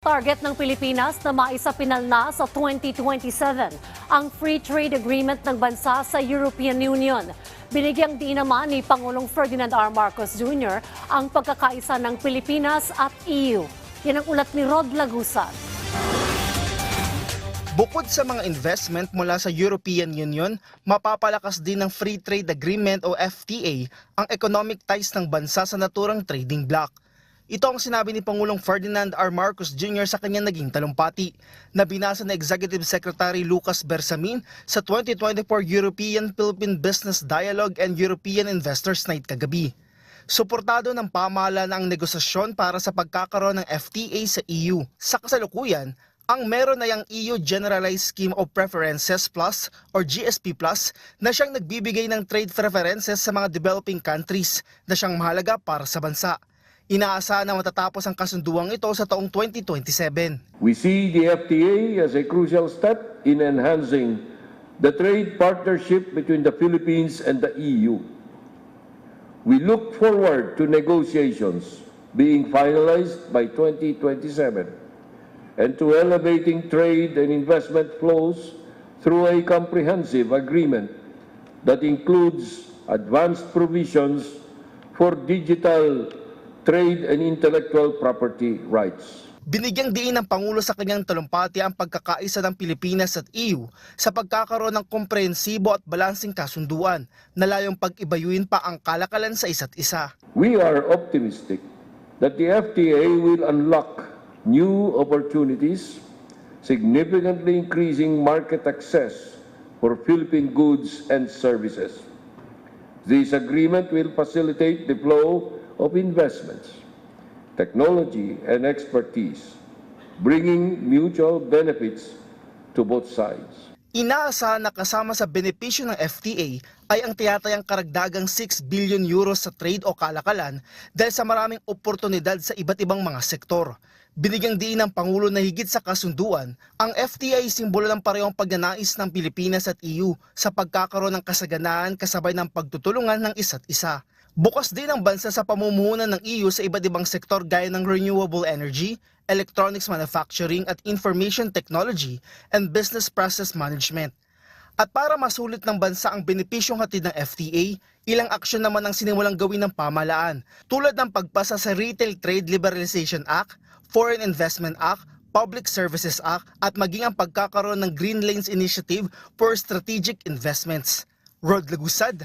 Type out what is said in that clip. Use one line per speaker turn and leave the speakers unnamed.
Target ng Pilipinas na maisapinal na sa 2027 ang free trade agreement ng bansa sa European Union. Binigyang diin naman ni Pangulong Ferdinand R. Marcos Jr. ang pagkakaisa ng Pilipinas at EU. Yan ang ulat ni Rod Lagusan.
Bukod sa mga investment mula sa European Union, mapapalakas din ng Free Trade Agreement o FTA ang economic ties ng bansa sa naturang trading bloc. Ito ang sinabi ni Pangulong Ferdinand R. Marcos Jr. sa kanyang naging talumpati na binasa ni Executive Secretary Lucas Bersamin sa 2024 European-Philippine Business Dialogue and European Investors Night kagabi. Suportado ng pamahalaan ang negosasyon para sa pagkakaroon ng FTA sa EU. Sa kasalukuyan, ang meron na yung EU Generalized Scheme of Preferences Plus or GSP Plus na siyang nagbibigay ng trade preferences sa mga developing countries na siyang mahalaga para sa bansa. Inaasahan na matatapos ang kasunduang ito sa taong 2027.
We see the FTA as a crucial step in enhancing the trade partnership between the Philippines and the EU. We look forward to negotiations being finalized by 2027 and to elevating trade and investment flows through a comprehensive agreement that includes advanced provisions for digital trade and intellectual property rights.
Binigyang diin ng Pangulo sa kanyang talumpati ang pagkakaisa ng Pilipinas at EU sa pagkakaroon ng komprehensibo at balansing kasunduan na layong pag-ibayuin pa ang kalakalan sa isa't isa.
We are optimistic that the FTA will unlock new opportunities, significantly increasing market access for Philippine goods and services. This agreement will facilitate the flow of investments, technology, and expertise, bringing mutual benefits to both sides.
Inaasahan na kasama sa benepisyo ng FTA ay ang tiyatayang karagdagang 6 billion euros sa trade o kalakalan dahil sa maraming oportunidad sa iba't ibang mga sektor. Binigyang diin ng Pangulo na higit sa kasunduan, ang FTA ay simbolo ng parehong pagnanais ng Pilipinas at EU sa pagkakaroon ng kasaganaan kasabay ng pagtutulungan ng isa't isa. Bukas din ang bansa sa pamumuhunan ng EU sa iba't ibang sektor gaya ng renewable energy, electronics manufacturing at information technology and business process management. At para masulit ng bansa ang benepisyong hatid ng FTA, ilang aksyon naman ang sinimulang gawin ng pamahalaan tulad ng pagpasa sa Retail Trade Liberalization Act, Foreign Investment Act, Public Services Act at maging ang pagkakaroon ng Green Lanes Initiative for Strategic Investments. Rod Lagusad,